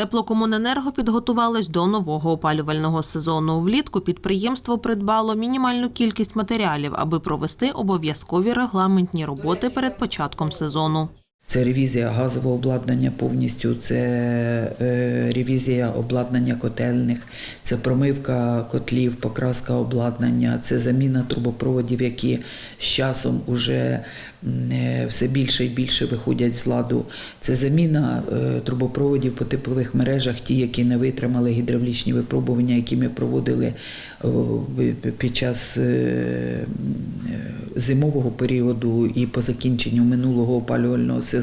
Теплокомуненерго підготувалось до нового опалювального сезону. Влітку підприємство придбало мінімальну кількість матеріалів, аби провести обов'язкові регламентні роботи перед початком сезону. Це ревізія газового обладнання повністю, це е, ревізія обладнання котельних, це промивка котлів, покраска обладнання, це заміна трубопроводів, які з часом уже е, все більше і більше виходять з ладу. Це заміна е, трубопроводів по теплових мережах, ті, які не витримали гідравлічні випробування, які ми проводили під час зимового періоду і по закінченню минулого опалювального сезону.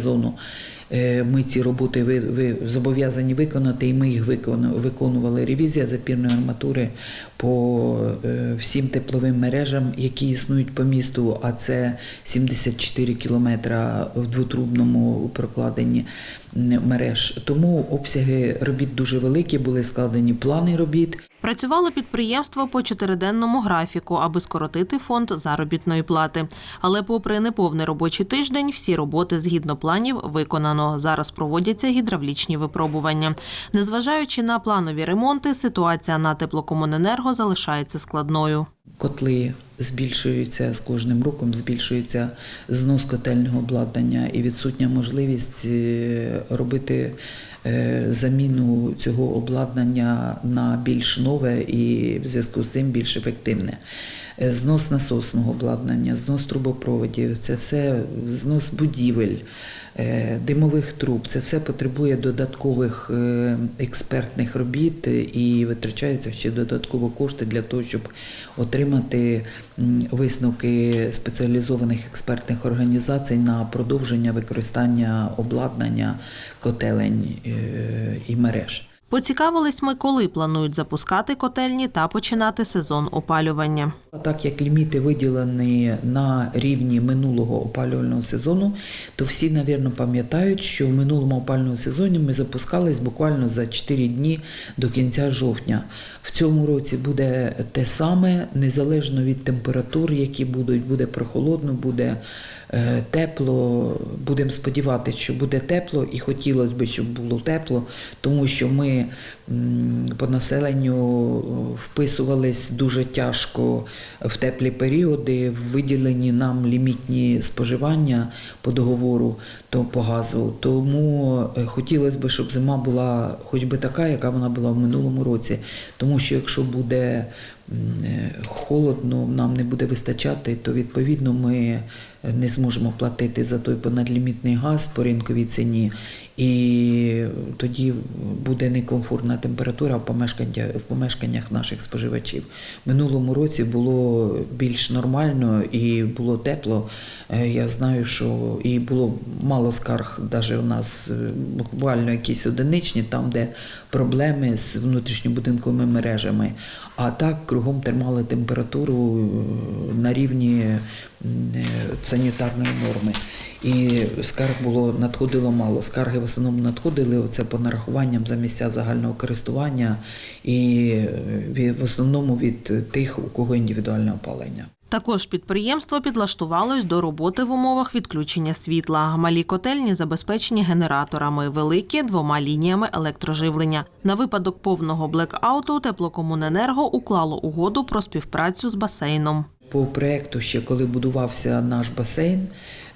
Е, Ми ці роботи ви, ви зобов'язані виконати, і ми їх викону- виконували. Ревізія запірної арматури по е, всім тепловим мережам, які існують по місту, а це 74 кілометра в двотрубному прокладенні мереж. Тому обсяги робіт дуже великі, були складені плани робіт. Працювало підприємство по чотириденному графіку, аби скоротити фонд заробітної плати. Але, попри неповний робочий тиждень, всі роботи згідно планів виконано. Зараз проводяться гідравлічні випробування. Незважаючи на планові ремонти, ситуація на теплокомуненерго залишається складною. Котли збільшуються з кожним роком, збільшується знос котельного обладнання і відсутня можливість е, робити е, заміну цього обладнання на більш нове і в зв'язку з цим більш ефективне. Е, Знос насосного обладнання, знос трубопроводів, це все знос будівель, димових труб. Це все потребує додаткових експертних робіт і витрачаються ще додатково кошти для того, щоб отримати м, висновки спеціалізованих експертних організацій на продовження використання обладнання котелень е, і мереж. Поцікавились ми, коли планують запускати котельні та починати сезон опалювання. Так як ліміти виділені на рівні минулого опалювального сезону, то всі, навірно, пам'ятають, що в минулому опалювальному сезоні ми запускались буквально за 4 дні до кінця жовтня. В цьому році буде те саме, незалежно від температур, які будуть, буде прохолодно, буде тепло. Будемо сподіватися, що буде тепло, і хотілося б, щоб було тепло, тому що ми по населенню вписувались дуже тяжко в теплі періоди, виділені нам лімітні споживання по договору то по газу. Тому е, хотілося б, щоб зима була хоч би така, яка вона була в минулому році. Тому що якщо буде е, холодно, нам не буде вистачати, то відповідно ми не зможемо платити за той понадлімітний газ по ринковій ціні. І тоді буде некомфортна температура в помешканнях, в помешканнях наших споживачів. Минулому році було більш нормально і було тепло. Е, Я знаю, що і було мало скарг, навіть у нас е, буквально якісь одиничні, там, де проблеми з внутрішньобудинковими мережами. А так кругом тримали температуру е, на рівні санітарної норми. І скарг було надходило мало. Скарги в основному надходили оце по нарахуванням за місця загального користування і е, в основному від тих, у кого індивідуальне опалення. Також підприємство підлаштувалось до роботи в умовах відключення світла. Малі котельні забезпечені генераторами, великі двома лініями електроживлення. На випадок повного блекауту теплокомуненерго уклало угоду про співпрацю з басейном. По проекту, ще коли будувався наш басейн,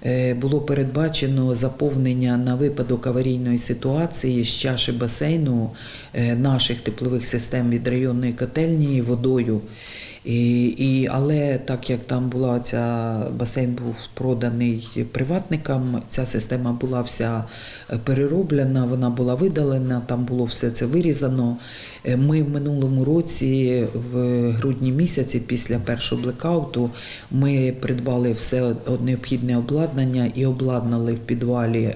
е, було передбачено заповнення на випадок аварійної ситуації з чаші басейну е, наших теплових систем від районної котельні водою. І, і, але так як там була ця басейн був проданий приватникам, ця система була вся е, перероблена, вона була видалена, там було все це вирізано. Е, Ми в минулому році, в грудні місяці, після першого блекауту, ми придбали все необхідне обладнання і обладнали в підвалі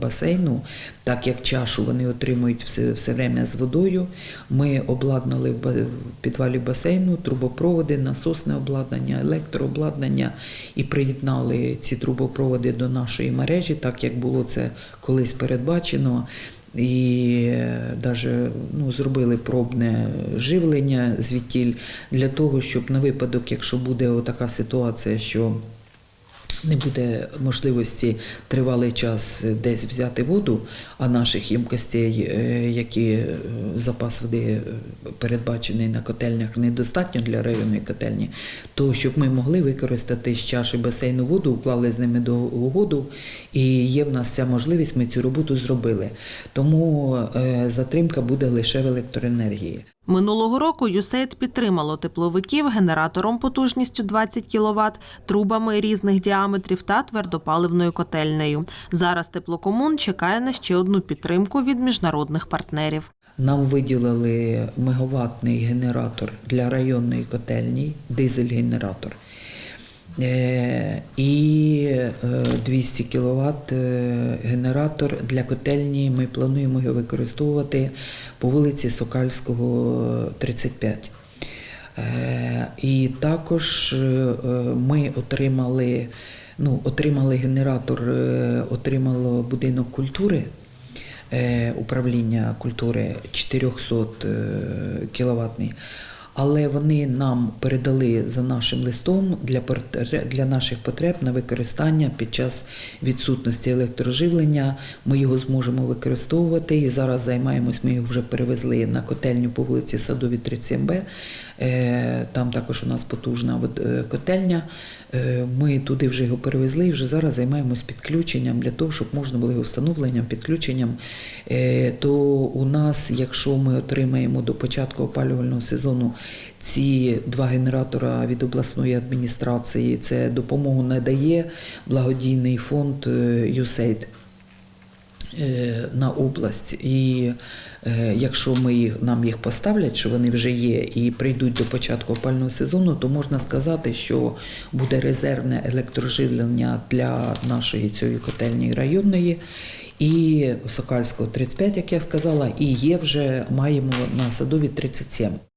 басейну. Так як чашу вони отримують все, все время з водою. Ми обладнали в підвалі басейну трубопроводи, насосне обладнання, електрообладнання і приєднали ці трубопроводи до нашої мережі, так як було це колись передбачено. І навіть ну, зробили пробне живлення звідтіль для того, щоб на випадок, якщо буде така ситуація, що не буде можливості тривалий час десь взяти воду, а наших ємкостей, е, які е, запас води е, передбачений на котельнях, недостатньо для районної котельні, то щоб ми могли використати з чаші басейну воду, уклали з ними до угоду, і є в нас ця можливість, ми цю роботу зробили. Тому затримка буде лише в електроенергії. Минулого року ЮСЕЙД підтримало тепловиків генератором потужністю 20 кВт, трубами різних діаметрів та твердопаливною котельнею. Зараз теплокомун чекає на ще одну підтримку від міжнародних партнерів. Нам виділили мегаваттний генератор для районної котельні, дизель-генератор. Е, І е, 200 кВт генератор для котельні. Ми плануємо його використовувати по вулиці Сокальського, 35. Е, І також е, ми отримали, ну, отримали генератор, е, отримало будинок культури е, управління культури 400 кіловатний. Але вони нам передали за нашим листом для, для наших потреб на використання під час відсутності електроживлення. Ми його зможемо використовувати і зараз займаємось. Ми його вже перевезли на котельню по вулиці Садові 37Б. Е, Там також у нас потужна е, котельня. Е, Ми туди вже його перевезли і вже зараз займаємось підключенням для того, щоб можна було його встановленням, підключенням. Е, То у нас, якщо ми отримаємо до початку опалювального сезону ці два генератора від обласної адміністрації, це допомогу надає благодійний фонд е, на область. І е, якщо ми їх, нам їх поставлять, що вони вже є, і прийдуть до початку опального сезону, то можна сказати, що буде резервне електроживлення для нашої цієї котельні районної. І Сокальського 35, як я сказала, і є вже маємо на садові 37.